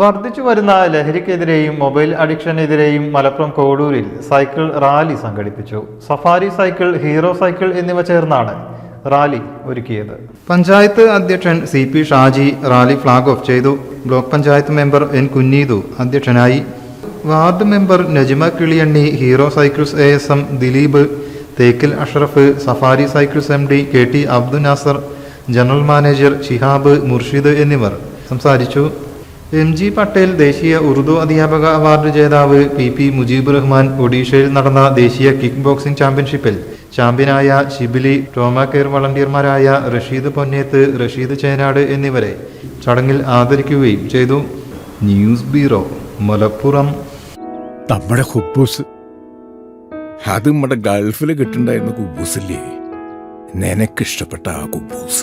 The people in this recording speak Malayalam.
വർദ്ധിച്ചു വരുന്ന ലഹരിക്കെതിരെയും മൊബൈൽ അഡിക്ഷനെതിരെയും മലപ്പുറം കോഡൂരിൽ സൈക്കിൾ റാലി സംഘടിപ്പിച്ചു. സഫാരി സൈക്കിൾ ഹീറോ സൈക്കിൾ എന്നിവ ചേർന്നാണ് റാലി ഒരുക്കിയത്. പഞ്ചായത്ത് അധ്യക്ഷൻ C P Shaji rally flag off ചെയ്തു. Block panchayat member N Kunneethu അധ്യക്ഷനായി. Ward member Najima Kiliyanni Hero cycles A S M Dileep Thekkil Ashraf Safari cycles M D K T Abdul Nasser general manager Shihab Murshid എന്നിവർ സംസാരിച്ചു. എം ജി പട്ടേൽ ദേശീയ ഉറുദു അധ്യാപക അവാർഡ് ജേതാവ് പി പി മുജീബ് റഹ്മാൻ ഒഡീഷയിൽ നടന്ന ദേശീയ കിക്ക് ബോക്സിംഗ് ചാമ്പ്യൻഷിപ്പിൽ ചാമ്പ്യനായ ഷിബിലി ടോമ കെയർ വളണ്ടിയർമാരായ റഷീദ് പൊന്നേത്ത് റഷീദ് ചേനാട് എന്നിവരെ ചടങ്ങിൽ ആദരിക്കുകയും ചെയ്തു. News bureau Malappuram. നമ്മുടെ ഹുബൂസ് അത് നമ്മുടെ ഗൾഫിൽ കിട്ടുണ്ടായിരുന്ന കുബൂസില്ലേ? നിനക്കിഷ്ടപ്പെട്ട ആ കുബൂസ്.